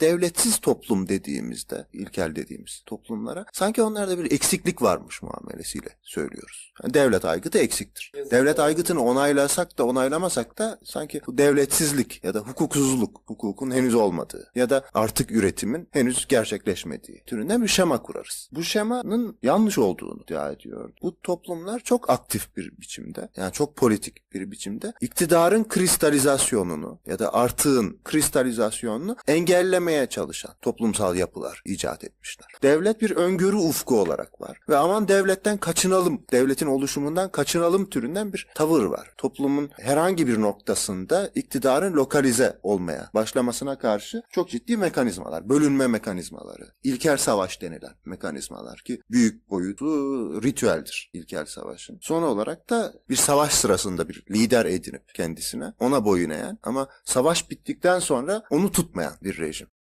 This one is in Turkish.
devletsiz toplum dediğimizde, ilkel dediğimiz toplumlara sanki onlarda bir eksiklik varmış muamelesiyle söylüyoruz. Yani devlet aygıtı eksiktir. Devlet aygıtını onaylasak da onaylamasak da sanki bu devletsizlik ya da hukuksuzluk, hukukun henüz olmadığı ya da artık üretimin henüz gerçekleşmediği türünden bir şema kurarız. Bu şemanın yanlış olduğunu iddia ediyor. Bu toplumlar çok aktif bir biçimde, yani çok politik bir biçimde iktidarın kristalizasyonunu ya da artığın kristalizasyonunu engellemeye çalışan toplumsal yapılar icat etmişler. Devlet bir öngörü ufku olarak var ve aman devletten kaçınalım, devletin oluşumundan kaçınalım türünden bir tavır var. Toplumun herhangi bir noktasında iktidarın lokalize olmaya başlamasına karşı çok ciddi mekanizmalar, bölünme mekanizmaları, ilkel savaş denilen mekanizmalar ki büyük boyutu ritüeldir ilkel savaşın. Son olarak da bir savaş sırasında bir lider edinip kendisine ona boyun eğen ama savaş bittikten sonra onu tutmayan bir rejim.